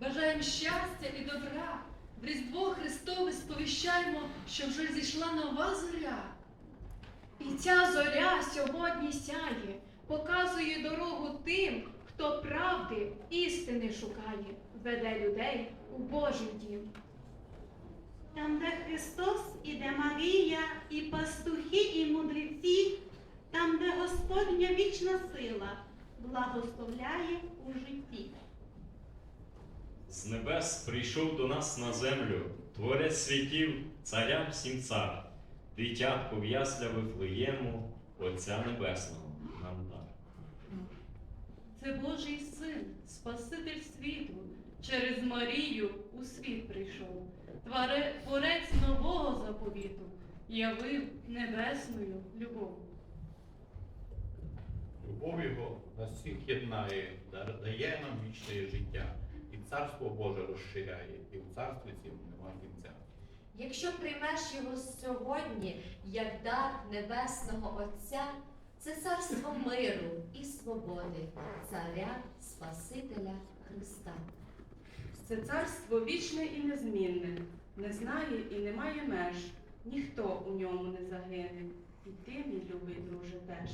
Бажаємо щастя і добра. В Різдво Христове сповіщаємо, що вже зійшла нова зоря. І ця зоря сьогодні сяє, показує дорогу тим, хто правди, істини шукає, веде людей у Божий дім. Там, де Христос, іде Марія, і пастухи, і мудреці, там, де Господня вічна сила благословляє у житті. З небес прийшов до нас на землю, творець світів, царям всім цар, дитятко в ясля Вифлеєму, Отця Небесного нам дар. Це Божий син, Спаситель світу, через Марію у світ прийшов. Творець нового заповіту явив небесною любов. Любов Його нас всіх єднає, дає нам вічне життя, царство Боже розширяє, і в царстві цім нема кінця. Якщо приймеш його сьогодні як дар Небесного Отця, це царство миру і свободи, царя Спасителя Христа. Це царство вічне і незмінне, не знає і не має меж, ніхто у ньому не загине, і ти, мій любий друже, теж.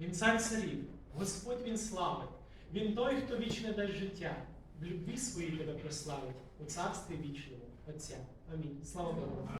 Він цар царів, Господь він слави. Він той, хто вічне дасть життя. В любві своїй тебе прославить у царстві вічному Отця. Амінь. Слава Богу.